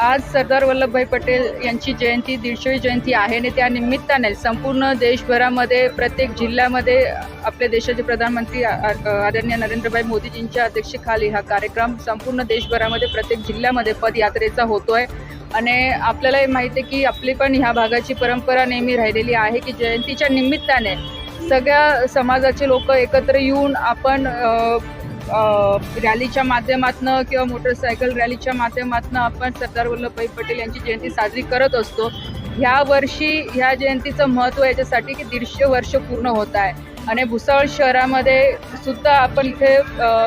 आज सरदार वल्लभभाई पटेल यांची जयंती दीडशेवी जयंती आहे आणि त्या निमित्ताने संपूर्ण देशभरामध्ये प्रत्येक जिल्ह्यामध्ये आपल्या देशाचे प्रधानमंत्री आदरणीय नरेंद्रभाई मोदीजींच्या अध्यक्षतेखाली हा कार्यक्रम संपूर्ण देशभरामध्ये प्रत्येक जिल्ह्यामध्ये पदयात्रेचा होतोय. आणि आपल्यालाही माहिती आहे की आपली पण ह्या भागाची परंपरा नेहमी राहिलेली आहे की जयंतीच्या निमित्ताने सगळ्या समाजाचे लोक एकत्र येऊन आपण रॅलीच्या माध्यमातून किंवा मोटरसायकल रॅलीच्या माध्यमातून आपण सरदार वल्लभभाई पटेल यांची जयंती साजरी करत असतो. ह्या वर्षी ह्या जयंतीचं महत्त्व याच्यासाठी की दीडशे वर्ष पूर्ण होत आहे. आणि भुसावळ शहरामध्ये सुद्धा आपण इथे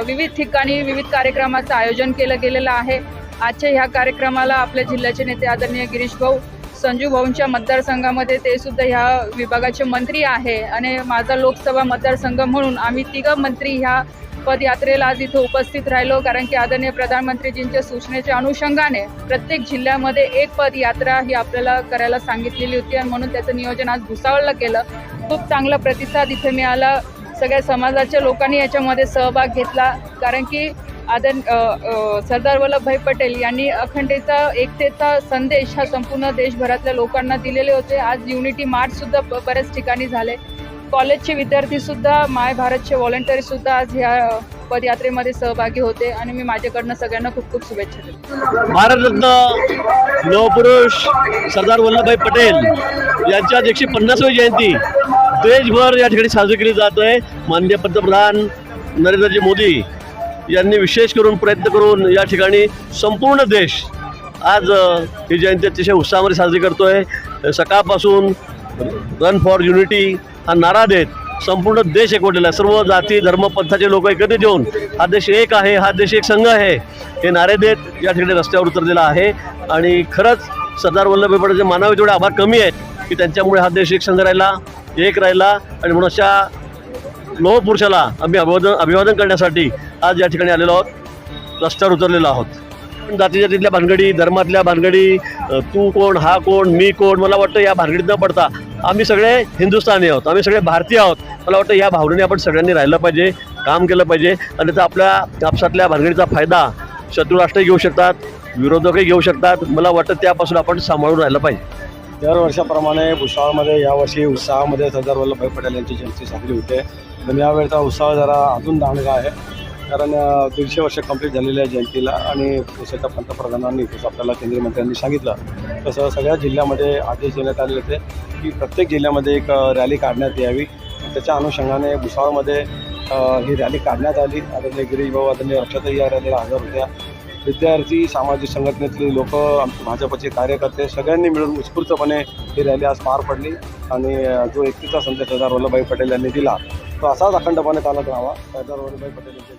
विविध ठिकाणी विविध कार्यक्रमाचं आयोजन केलं गेलेलं आहे. आजच्या ह्या कार्यक्रमाला आपल्या जिल्ह्याचे नेते आदरणीय गिरीश भाऊ संजू भाऊंच्या मतदारसंघामध्ये ते सुद्धा ह्या विभागाचे मंत्री आहे. आणि माझा लोकसभा मतदारसंघ म्हणून आम्ही तिघं मंत्री ह्या पदयात्रेला आज इथं उपस्थित राहिलो. कारण की आदरणीय प्रधानमंत्रीजींच्या सूचनेच्या अनुषंगाने प्रत्येक जिल्ह्यामध्ये एक पदयात्रा ही आपल्याला करायला सांगितलेली होती आणि म्हणून त्याचं नियोजन आज भुसावळला केलं. खूप चांगला प्रतिसाद इथे मिळाला. सगळ्या समाजाच्या लोकांनी याच्यामध्ये सहभाग घेतला. कारण की आदर सरदार वल्लभभाई पटेल यांनी अखंडेचा एकतेचा संदेश हा संपूर्ण देशभरातल्या लोकांना दिलेले होते. आज युनिटी मार्चसुद्धा बऱ्याच ठिकाणी झाले. कॉलेजचे विद्यार्थी सुद्धा माय भारतचे व्हॉलेंटरी सुद्धा आज ह्या पदयात्रेमध्ये सहभागी होते आणि मी माझ्याकडनं सगळ्यांना खूप खूप शुभेच्छा देते. भारतरत्न लोहपुरुष सरदार वल्लभभाई पटेल यांच्या एकशे पन्नासवी जयंती देशभर या ठिकाणी साजरी केली जात आहे. माननीय पंतप्रधान नरेंद्रजी मोदी यांनी विशेष करून प्रयत्न करून या ठिकाणी संपूर्ण देश आज ही जयंती अतिशय उत्साहामध्ये साजरी करतोय. सकाळपासून रन फॉर युनिटी हा नारा देत संपूर्ण देश एकवटलेला आहे. सर्व जाती धर्म पंथाचे लोक एकत्रित येऊन हा देश एक आहे हा देश एक संघ आहे हे नारे देत या ठिकाणी रस्त्यावर उतरलेला आहे. आणि खरंच सरदार वल्लभभाई पटेलचे मानावे तेवढे आभार कमी आहेत की त्यांच्यामुळे हा देश एक संघ राहिला एक राहिला. आणि म्हणून अशा लोहपुरुषाला आम्ही अभिवादन अभिवादन करण्यासाठी आज या ठिकाणी आलेलो आहोत. रस्त्यावर उतरलेलो आहोत. जाती जातीतल्या भानगडी धर्मातल्या भानगडी तू कोण हा कोण मी कोण मला वाटतं या भानगडीत न पडता आम्ही सगळे हिंदुस्थानी आहोत आम्ही सगळे भारतीय आहोत. मला वाटतं या भावनेने आपण सगळ्यांनी राहिलं पाहिजे काम केलं पाहिजे. आणि त्याचा आपल्या आपसातल्या भानगडीचा फायदा शत्रू राष्ट्रही घेऊ शकतात विरोधकही घेऊ शकतात. मला वाटतं त्यापासून आपण सांभाळून राहिलं पाहिजे. दरवर्षाप्रमाणे भुसावळमध्ये यावर्षी उत्साहामध्ये सरदार वल्लभभाई पटेल यांची जयंती साजरी होते. पण यावेळेचा उत्साह जरा अजून दांडगा आहे. कारण दीडशे वर्ष कंप्लीट झालेल्या आहे जयंतीला आणि देशाच्या पंतप्रधानांनी जसं आपल्याला केंद्रीय मंत्र्यांनी सांगितलं. तसं सगळ्या जिल्ह्यामध्ये आदेश देण्यात आले होते की प्रत्येक जिल्ह्यामध्ये एक रॅली काढण्यात यावी. त्याच्या अनुषंगाने भुसावळमध्ये ही रॅली काढण्यात आली. आदरणीय गिरीशभाऊ आदरणीय रक्षाताई या रॅलीला हजर होत्या. विद्यार्थी सामाजिक संघटनेतले लोक आमचे भाजपचे कार्यकर्ते सगळ्यांनी मिळून उत्स्फूर्तपणे ही रॅली आज पार पडली आणि जो एकतीचा संदेश सरदार वल्लभभाई पटेल यांनी दिला तो असाच अखंडपणे चालत राहावा. सरदार वल्लभभाई पटेल यांच्या